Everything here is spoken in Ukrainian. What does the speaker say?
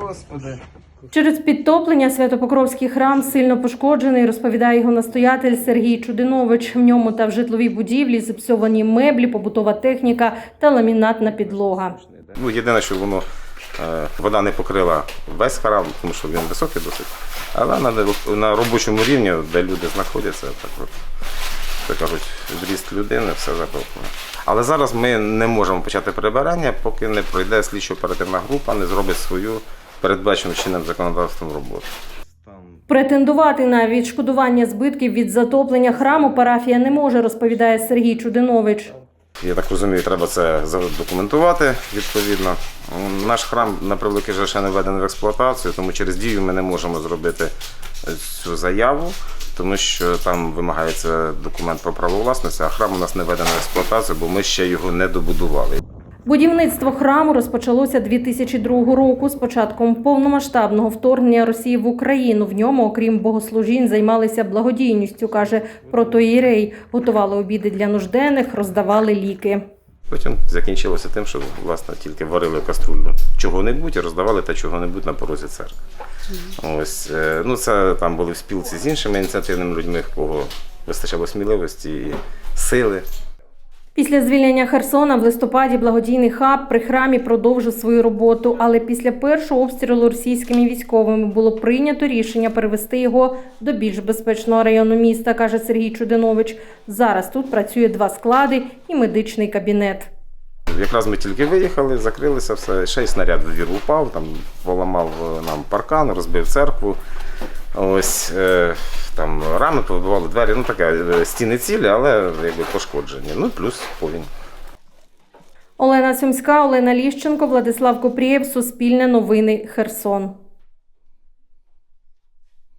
Господи. Через підтоплення Святопокровський храм сильно пошкоджений, розповідає його настоятель Сергій Чудинович. В ньому та в житловій будівлі зіпсовані меблі, побутова техніка та ламінатна підлога. Ну, єдине, що воно е, вода не покрила весь храм, тому що він високий досить. Але на, на робочому рівні, де люди знаходяться, так от, так кажуть, зріст людини, все затоплено. Але зараз ми не можемо почати прибирання, поки не пройде слідчо-оперативна група, не зробить свою передбачену чинним законодавством роботу. Претендувати на відшкодування збитків від затоплення храму парафія не може, розповідає Сергій Чудинович. Я так розумію, треба це задокументувати відповідно. Наш храм, на превеликий жаль, ще не введений в експлуатацію, тому через дію ми не можемо зробити цю заяву, тому що там вимагається документ про право власності, а храм у нас не введений в експлуатацію, бо ми ще його не добудували. Будівництво храму розпочалося 2002 року з початком повномасштабного вторгнення Росії в Україну. В ньому, окрім богослужінь, займалися благодійністю, каже протоїрей. Готували обіди для нужденних, роздавали ліки. Потім закінчилося тим, що власне тільки варили каструлю чого-небудь і роздавали те чого-небудь на порозі церкви. Ось е, ну це там були в спілці з іншими ініціативними людьми, в кого вистачало сміливості і сили. Після звільнення Херсона в листопаді благодійний хаб при храмі продовжив свою роботу, але після першого обстрілу російськими військовими було прийнято рішення перевести його до більш безпечного району міста, каже Сергій Чудинович. Зараз тут працює два склади і медичний кабінет. Якраз ми тільки виїхали, закрилися все. Ще й снаряд в двір упав, там поламав е, нам паркан, розбив церкву. Ось е, там рами повибивали двері. Ну таке е, стіни цілі, але якби пошкоджені. Ну плюс повінь. Олена Сюмська, Олена Ліщенко, Владислав Купрієв, Суспільне новини, Херсон.